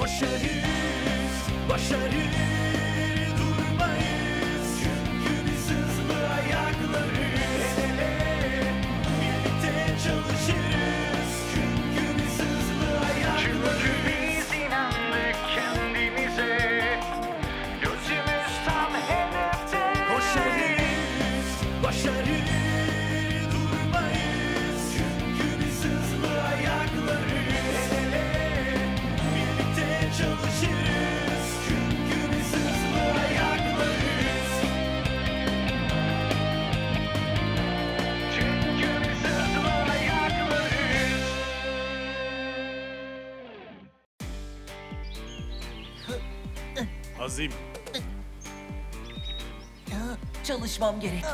Koşarız, başarı Azim, Çalışmam gerek.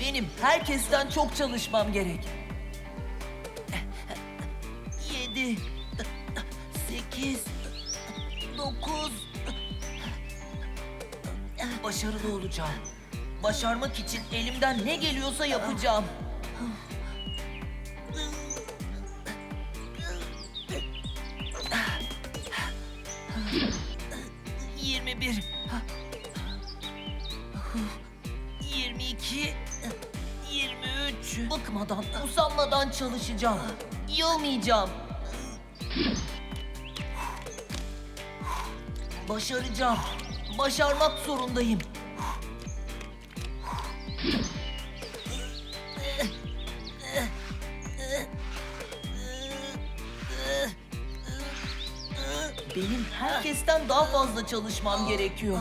Benim herkesten çok çalışmam gerek. Yedi, sekiz, dokuz. Başarılı olacağım. Başarmak için elimden ne geliyorsa yapacağım. Yirmi bir. 22 23 Bıkmadan, usanmadan çalışacağım. Yılmayacağım. Başaracağım. Başarmak zorundayım. Herkesten daha fazla çalışmam gerekiyor.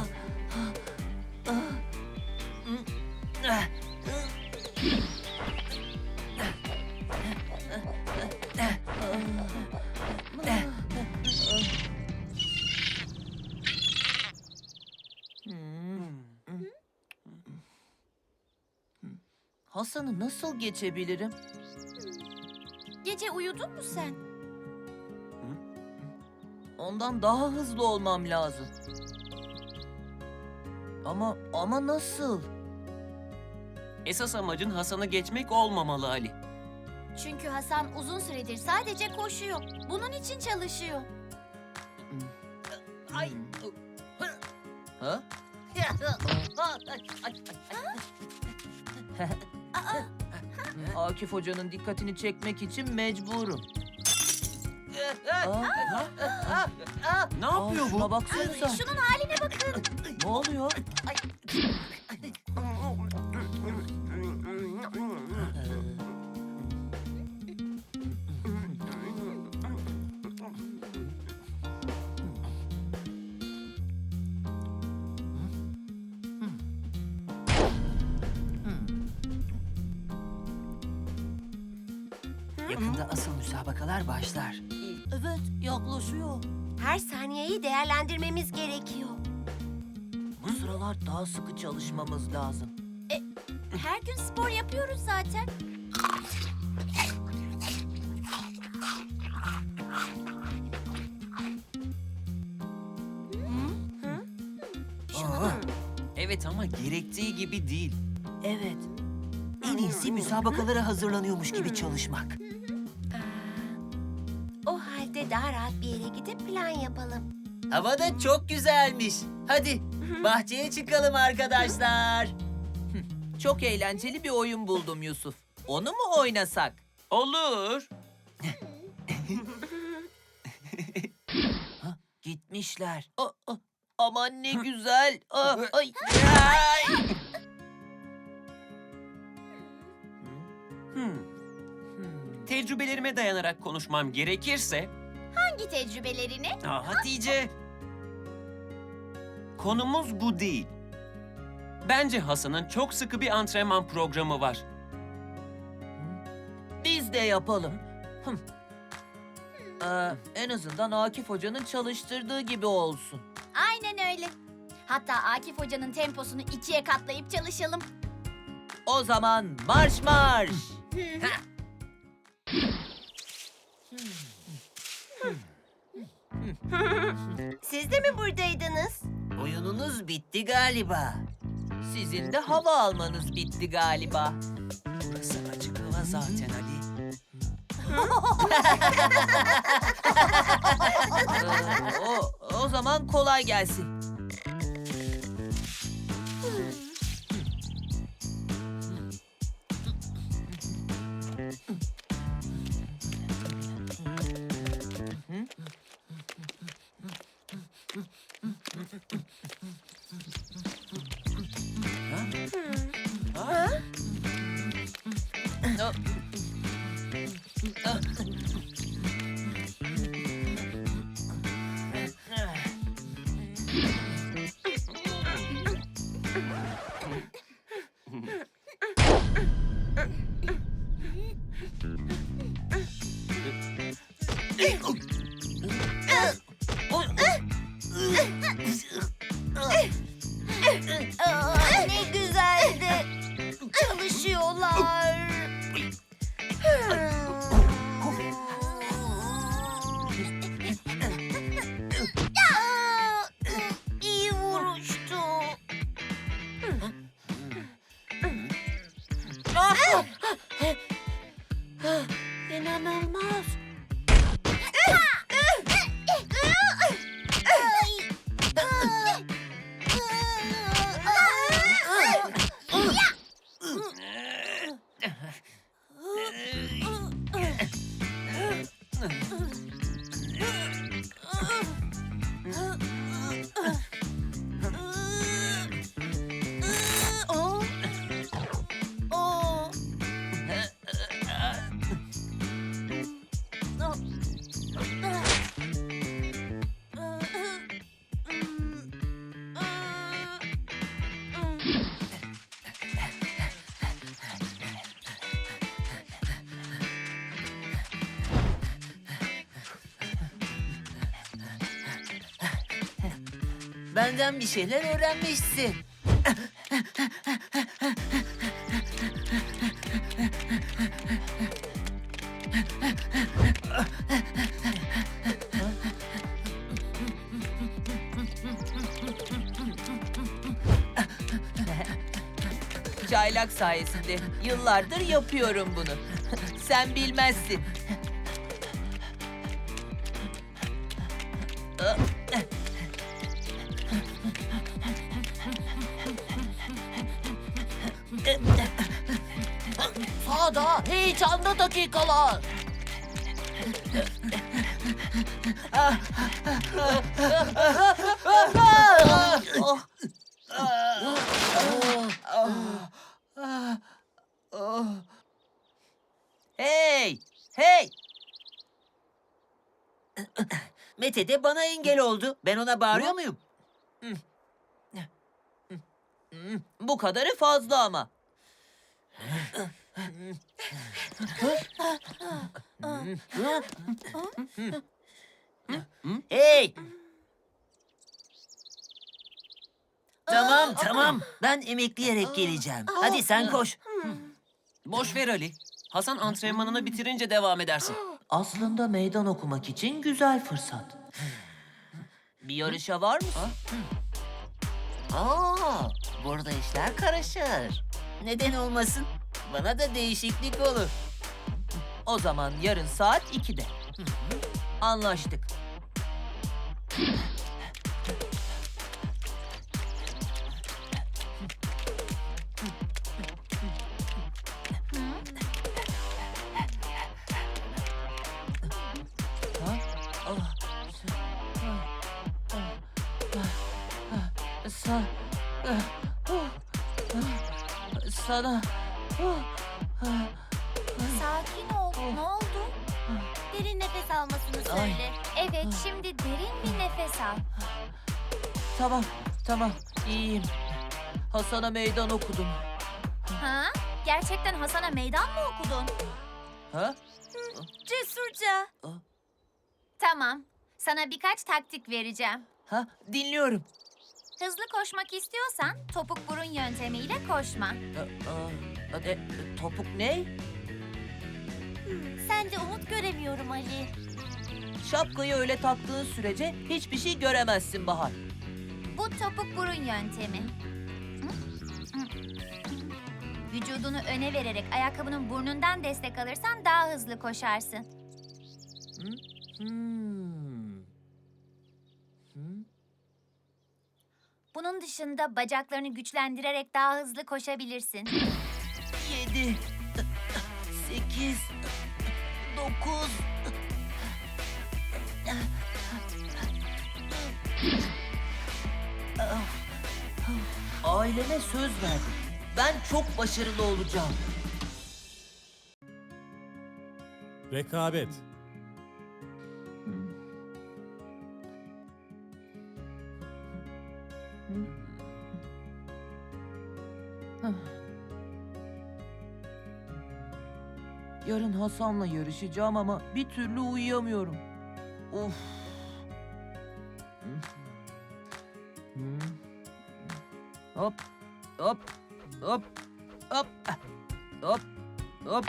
Hasan'ı nasıl geçebilirim? Gece uyudun mu sen? Ondan daha hızlı olmam lazım. Ama ama nasıl? Esas amacın Hasan'ı geçmek olmamalı Ali. Çünkü Hasan uzun süredir sadece koşuyor. Bunun için çalışıyor. Ay. Ha? Akif Hoca'nın dikkatini çekmek için mecburum. Ne yapıyor bu? Şunun haline bakın. Ne oluyor? Evet, yaklaşıyor. Her saniyeyi değerlendirmemiz gerekiyor. Bu sıralar daha sıkı çalışmamız lazım. Her gün spor yapıyoruz zaten. Aa, evet ama gerektiği gibi değil. Evet. En iyisi müsabakalara hazırlanıyormuş gibi çalışmak. Yapalım. Hava da çok güzelmiş. Hadi bahçeye çıkalım arkadaşlar. Çok eğlenceli bir oyun buldum Yusuf. Onu mu oynasak? Olur. Gitmişler. Aa, aa, aman ne güzel. Aa, ay. Hmm. Tecrübelerime dayanarak konuşmam gerekirse... Hangi tecrübelerini? Aa, Hatice! Konumuz bu değil. Bence Hasan'ın çok sıkı bir antrenman programı var. Biz de yapalım. Hım. Ee, en azından Akif Hoca'nın çalıştırdığı gibi olsun. Aynen öyle. Hatta Akif Hoca'nın temposunu ikiye katlayıp çalışalım. O zaman marş marş. Siz de mi buradaydınız? Oyununuz bitti galiba. Sizin de hava almanız bitti galiba. Burası açık hava zaten Ali. Ee, o, O zaman kolay gelsin. Aa, Benden bir şeyler öğrenmişsin. Çaylak sayesinde yıllardır yapıyorum bunu. Sen bilmezsin. Dakikalar. Hey! Hey! Mete de bana engel oldu. Ben ona bağırıyor muyum? Bu kadarı fazla ama. Hey! Tamam tamam. Ben emekleyerek geleceğim. Hadi sen koş. Boş ver Ali. Hasan antrenmanını bitirince devam edersin. Aslında meydan okumak için güzel fırsat. Bir yarışa var mısın? Aa, burada işler karışır. Neden olmasın? Bana da değişiklik olur. O zaman yarın saat 2'de. Anlaştık. Ah, ah, ah, ah, oh, ah, sana oh, ah, Sakin ol. Ne oldu? Derin nefes almasını söyle. Evet, şimdi derin bir nefes al. Tamam, tamam. iyiyim. Hasan'a meydan okudum. Ha? Gerçekten Hasan'a meydan mı okudun? Ha? Cesurca. Tamam. Sana birkaç taktik vereceğim. Ha? Dinliyorum. Hızlı koşmak istiyorsan topuk burun yöntemiyle koşma. Aa, aa, e, topuk ne? Sen de umut göremiyorum Ali. Şapkayı öyle taktığın sürece hiçbir şey göremezsin Bahar. Bu topuk burun yöntemi. Vücudunu öne vererek ayakkabının burnundan destek alırsan daha hızlı koşarsın. Hmm. Hmm. Bunun dışında bacaklarını güçlendirerek daha hızlı koşabilirsin. Yedi, sekiz, dokuz. Aileme söz verdim. Ben çok başarılı olacağım. Rekabet. Yarın Hasan'la yarışacağım ama bir türlü uyuyamıyorum. Of. Hop, hop, hop, hop, hop, hop.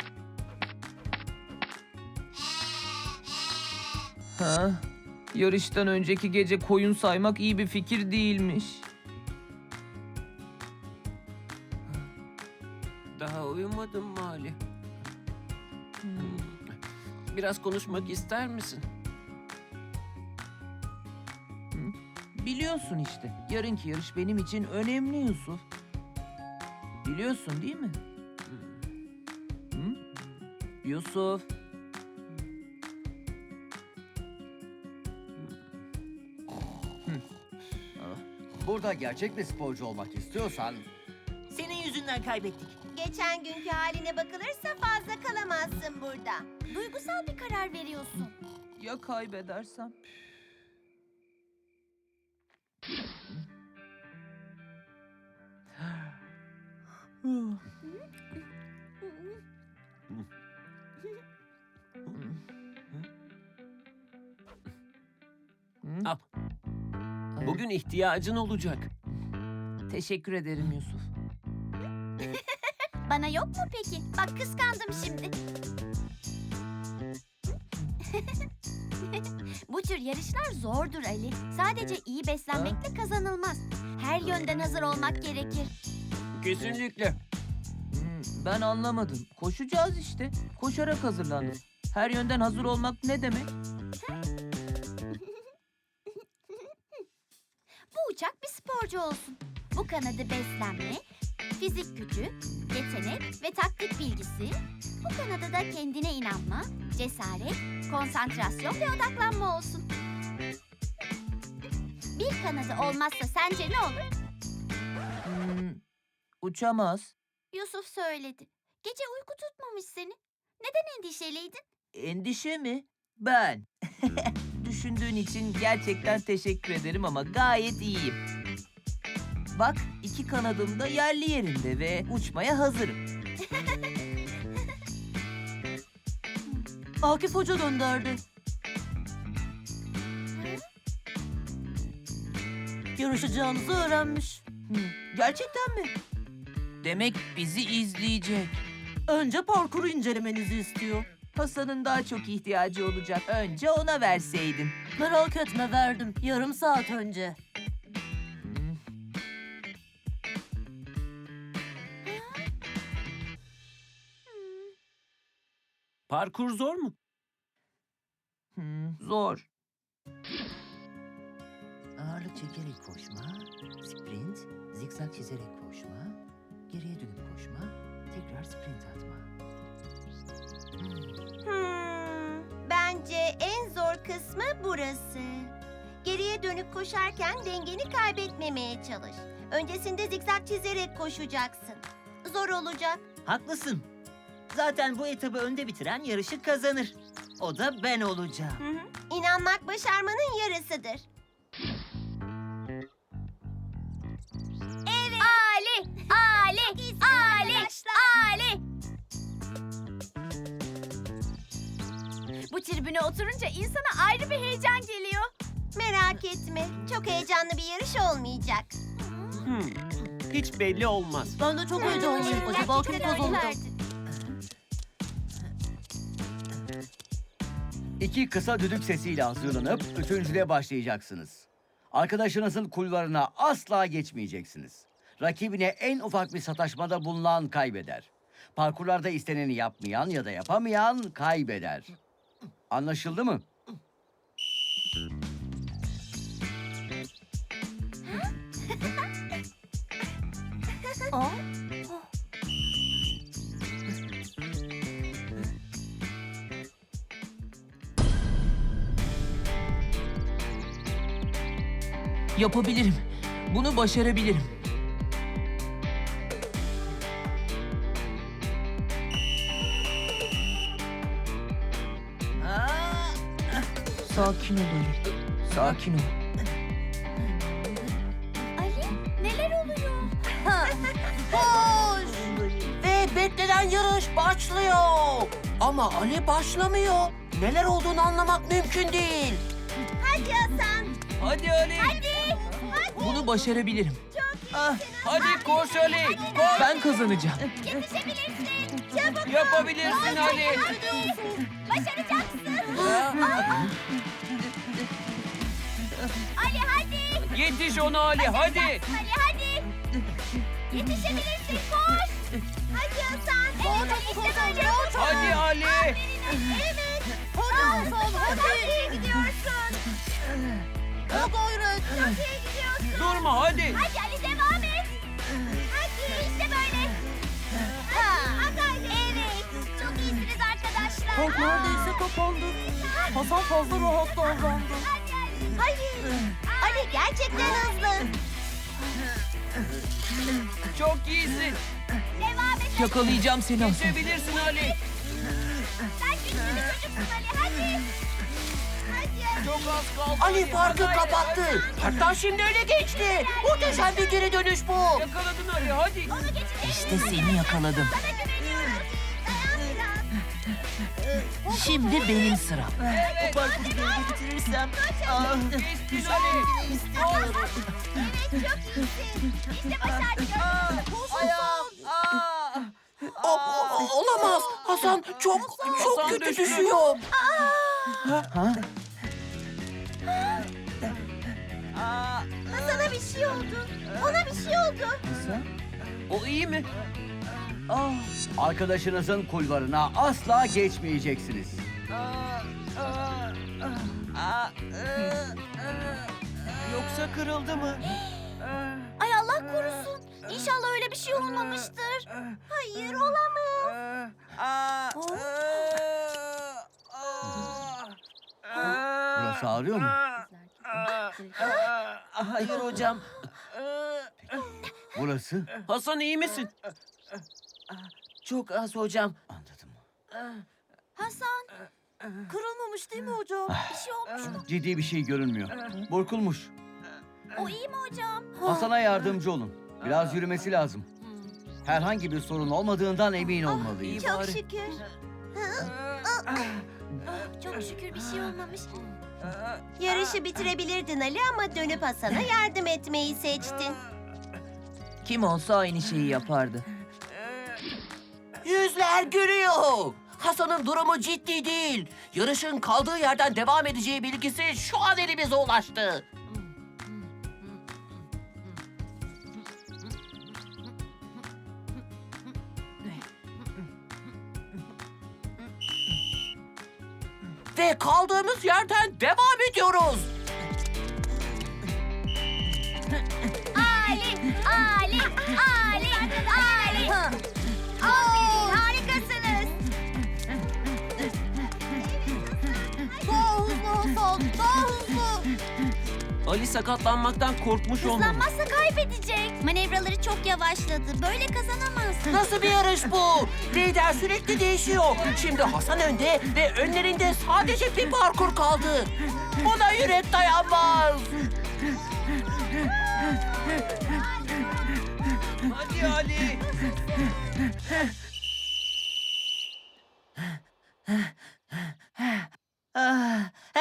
Ha? Yarıştan önceki gece koyun saymak iyi bir fikir değilmiş. Daha uyumadın mı Ali? Biraz konuşmak ister misin? Biliyorsun işte. Yarınki yarış benim için önemli Yusuf. Biliyorsun değil mi? Hı? Yusuf. Burada gerçek bir sporcu olmak istiyorsan Senin yüzünden kaybettik. Geçen günkü haline bakılırsa fazla kalamazsın burada. Duygusal bir karar veriyorsun. Ya kaybedersem? Al. Bugün ihtiyacın olacak. Teşekkür ederim Yusuf. Bana yok mu peki? Bak kıskandım şimdi. Bu tür yarışlar zordur Ali. Sadece iyi beslenmekle kazanılmaz. Her yönden hazır olmak gerekir. Kesinlikle. Hmm, Ben anlamadım. Koşacağız işte. Koşarak hazırlandım. Her yönden hazır olmak ne demek? Bu uçak bir sporcu olsun. Bu kanadı beslenme, fizik gücü, yetenek ve taktik bilgisi. Bu kanadı da kendine inanma, cesaret, konsantrasyon ve odaklanma olsun. Bir kanadı olmazsa sence ne olur? Hmm, uçamaz. Yusuf söyledi. Gece uyku tutmamış seni. Neden endişeliydin? Endişe mi? Ben. Düşündüğün için gerçekten teşekkür ederim ama gayet iyiyim. Bak iki kanadım da yerli yerinde ve uçmaya hazırım. Akif Hoca gönderdi. Yarışacağınızı öğrenmiş. Gerçekten mi? Demek bizi izleyecek. Önce parkuru incelemenizi istiyor. Hasan'ın daha çok ihtiyacı olacak. Önce ona verseydin. Merak etme verdim. Yarım saat önce. Parkur zor mu? Hmm, zor. Ağırlık çekerek koşma, sprint, zikzak çizerek koşma, geriye dönüp koşma, tekrar sprint atma. Hmm, bence en zor kısmı burası. Geriye dönüp koşarken dengeni kaybetmemeye çalış. Öncesinde zikzak çizerek koşacaksın. Zor olacak. Haklısın. Zaten bu etabı önde bitiren yarışı kazanır. O da ben olacağım. Hı hı. İnanmak başarmanın yarısıdır. Ali! Ali! Ali! Ali! Bu tribüne oturunca insana ayrı bir heyecan geliyor. Merak etme. Çok heyecanlı bir yarış olmayacak. Hmm, Hiç belli olmaz. Ben de çok heyecanlıyım. Acaba kim kazanacak? İki kısa düdük sesiyle hazırlanıp üçüncüde başlayacaksınız. Arkadaşınızın kulvarına asla geçmeyeceksiniz. Rakibine en ufak bir sataşmada bulunan kaybeder. Parkurlarda isteneni yapmayan ya da yapamayan kaybeder. Anlaşıldı mı? Yapabilirim. Bunu başarabilirim. Sakin ol Ali. Sakin ol. Ali neler oluyor? Koş! Ve beklenen yarış başlıyor. Ama Ali başlamıyor. Neler olduğunu anlamak mümkün değil. Hadi Hasan. Hadi Ali. Hadi. Bunu başarabilirim. Ah, Hadi koş Ali. Koş. Ben kazanacağım. Yetişebilirsin. Çabuk. Yapabilirsin Ali. Hadi. Başaracaksın. Ali hadi. Yetiş ona Ali hadi. Ali hadi. Yetişebilirsin. Koş. Hadi Hasan. Evet işte böyle. Hadi Ali. Evet. Hadi Çok gayret. Çok iyi gidiyorsun. Durma hadi. Hadi Ali devam et. Hadi işte böyle. Hadi. Evet. Çok iyisiniz arkadaşlar. Top neredeyse kapandı. Hasan fazla rahat davrandı. Hadi Ali. Hayır. Ali gerçekten hızlı. Çok iyisin. Devam et. Yakalayacağım seni Hasan. Geçebilirsin Ali. Sen güçlü bir çocuksun Ali. Hadi. Çok az kaldı. Ali farkı kapattı. Hatta şimdi öne geçti. Muhteşem bir geri dönüş bu. Yakaladın Ali hadi. Onu. İşte seni yakaladım. Sana güveniyorum. Dayan biraz. Şimdi benim sıram. Evet. parkuru böyle bitirirsem... Geçtin Ali. Evet çok iyisin. İşte başardık. Ayağım. olamaz. Hasan çok çok Hasan kötü düştü. düşüyor. Sana bir şey oldu. Ona bir şey oldu. O iyi mi? Arkadaşınızın kulvarına asla geçmeyeceksiniz. Yoksa kırıldı mı? Ay Allah korusun. İnşallah öyle bir şey olmamıştır. Hayır olamaz. Burası ağrıyor mu? Hayır hocam. Burası? Hasan iyi misin? Çok az hocam. Anladım. Hasan. Kırılmamış değil mi hocam? Bir şey olmuş mu? Ciddi bir şey görünmüyor. Burkulmuş. O iyi mi hocam? Hasan'a yardımcı olun. Biraz yürümesi lazım. Herhangi bir sorun olmadığından emin olmalıyız. Çok şükür. Çok şükür bir şey olmamış. Yarışı bitirebilirdin Ali ama dönüp Hasan'a yardım etmeyi seçtin. Kim olsa aynı şeyi yapardı. Yüzler gülüyor. Hasan'ın durumu ciddi değil. Yarışın kaldığı yerden devam edeceği bilgisi şu an elimize ulaştı. Ve kaldığımız yerden devam ediyoruz. Ali sakatlanmaktan korkmuş olmalı. Hızlanmazsa kaybedecek. Manevraları çok yavaşladı. Böyle kazanamaz. Nasıl bir yarış bu? Lider sürekli değişiyor. Şimdi Hasan önde ve önlerinde sadece bir parkur kaldı. Buna yürek dayanmaz. Hadi Ali.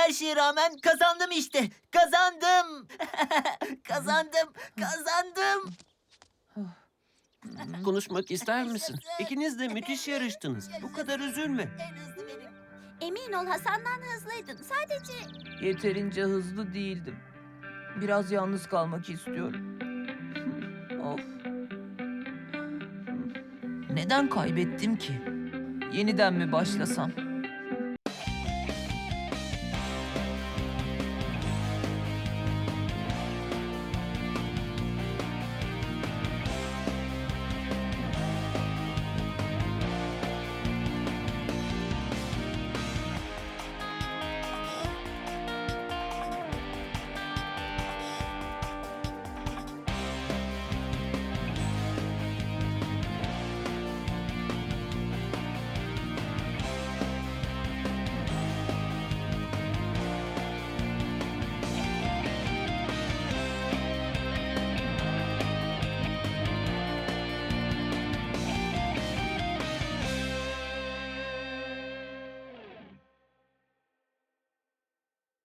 Her şeye rağmen kazandım işte. Kazandım. kazandım. Kazandım. Konuşmak ister misin? İkiniz de müthiş yarıştınız. Bu kadar üzülme. En hızlı benim. Emin ol Hasan'dan hızlıydın. Sadece Yeterince hızlı değildim. Biraz yalnız kalmak istiyorum. of. Neden kaybettim ki? Yeniden mi başlasam?